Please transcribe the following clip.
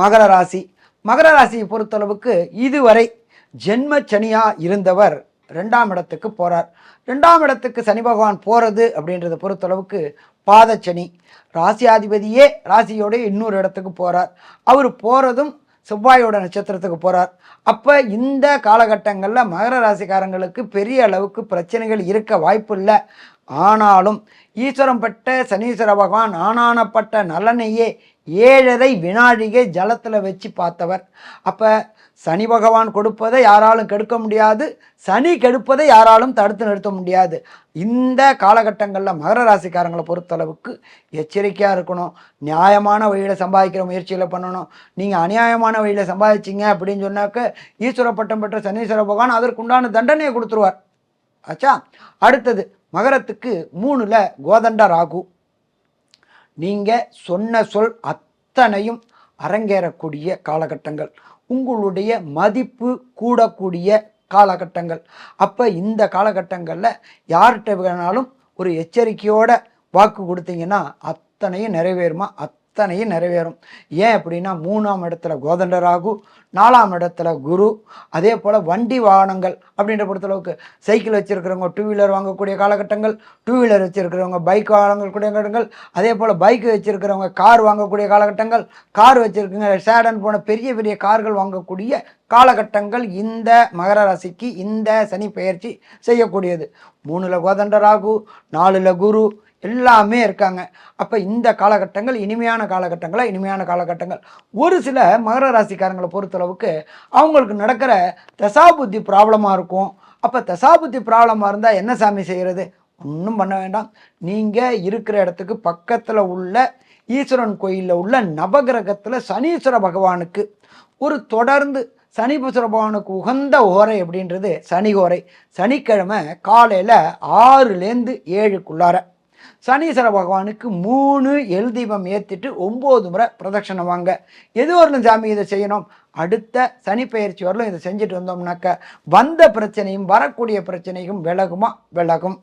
மகர ராசி. மகர ராசியை பொறுத்தளவுக்கு இதுவரை ஜென்ம சனியாக இருந்தவர் ரெண்டாம் இடத்துக்கு போகிறார் ரெண்டாம் இடத்துக்கு சனி பகவான் போகிறது அப்படின்றத பொறுத்தளவுக்கு பாதச்சனி. ராசியாதிபதியே ராசியோட இன்னொரு இடத்துக்கு போகிறார் அவர் போகிறதும் செவ்வாயோட நட்சத்திரத்துக்கு போகிறார் அப்போ இந்த காலகட்டங்களில் மகர ராசிக்காரங்களுக்கு பெரிய அளவுக்கு பிரச்சனைகள் இருக்க வாய்ப்பு இல்லை ஆனாலும் ஈஸ்வரம் பட்ட சனீஸ்வர பகவான் ஆனானப்பட்ட நலனையே ஏழரை வினாடிகை ஜலத்தில் வச்சு பார்த்தவர். அப்போ சனி பகவான் கொடுப்பதை யாராலும் கெடுக்க முடியாது. சனி கெடுப்பதை யாராலும் தடுத்து நிறுத்த முடியாது. இந்த காலகட்டங்களில் மகர ராசிக்காரங்களை பொறுத்தளவுக்கு எச்சரிக்கையாக இருக்கணும். நியாயமான வழியில் சம்பாதிக்கிற முயற்சியில் பண்ணணும். நீங்கள் அநியாயமான வழியில் சம்பாதிச்சிங்க அப்படின்னு சொன்னாக்க ஈஸ்வர பட்டம் பெற்ற சனீஸ்வர பகவான் அதற்குண்டான தண்டனையை கொடுத்துருவார். ஆச்சா? அடுத்தது மகரத்துக்கு மூணில் கோதண்ட ராகு. நீங்கள் சொன்ன சொல் அத்தனையும் அரங்கேறக்கூடிய காலகட்டங்கள். உங்களுடைய மதிப்பு கூடக்கூடிய காலகட்டங்கள். அப்போ இந்த காலகட்டங்களில் யார்கிட்ட வேணாலும் ஒரு எச்சரிக்கையோட வாக்கு கொடுத்தீங்கன்னா அத்தனையும் நிறைவேறுமா? அத் அத்தனையும் நிறைவேறும். ஏன் அப்படின்னா மூணாம் இடத்துல கோதண்டராகு நாலாம் இடத்துல குரு அதே போல் வண்டி வாகனங்கள் அப்படின்ற பொறுத்தளவுக்கு சைக்கிள் வச்சுருக்கிறவங்க டூ வீலர் வாங்கக்கூடிய காலகட்டங்கள் டூ வீலர் வச்சுருக்கிறவங்க பைக் வாங்கக்கூடிய காலகட்டங்கள் அதே போல் பைக் வச்சுருக்கிறவங்க கார் வாங்கக்கூடிய காலகட்டங்கள் கார் வச்சுருக்கவங்க சேடன் போன பெரிய பெரிய கார்கள் வாங்கக்கூடிய காலகட்டங்கள் இந்த மகர ராசிக்கு இந்த சனி பயிற்சி செய்யக்கூடியது. மூணில் கோதண்டராகு நாலில் குரு எல்லாமே இருக்காங்க. அப்போ இந்த காலகட்டங்கள் இனிமையான காலகட்டங்களா இனிமையான காலகட்டங்கள்? ஒரு சில மகர ராசிக்காரங்களை பொறுத்தளவுக்கு அவங்களுக்கு நடக்கிற தசாபுத்தி ப்ராப்ளமாக இருக்கும். அப்போ தசாபுத்தி ப்ராப்ளமாக இருந்தால் என்ன சாமி செய்கிறது ஒன்றும் பண்ண வேண்டாம். நீங்கள் இருக்கிற இடத்துக்கு பக்கத்தில் உள்ள ஈஸ்வரன் கோயிலில் உள்ள நவகிரகத்தில் சனீஸ்வர பகவானுக்கு ஒரு தொடர்ந்து சனீஸ்வர பகவானுக்கு உகந்த ஓரை அப்படின்றது சனி ஓரை. சனிக்கிழமை காலையில் ஆறுலேருந்து ஏழுக்குள்ளார. சனீஸ்வர பகவானுக்கு மூணு எல் தீபம் ஏற்றிட்டு ஒம்பது முறை பிரதட்சணம் வாங்க. எது வரலும் சாமி இதை செய்யணும். அடுத்த சனி பயிற்சி வரலும் இதை செஞ்சுட்டு வந்தோம்னாக்க வந்த பிரச்சனையும் வரக்கூடிய பிரச்சனையும் விலகுமா? விலகும்.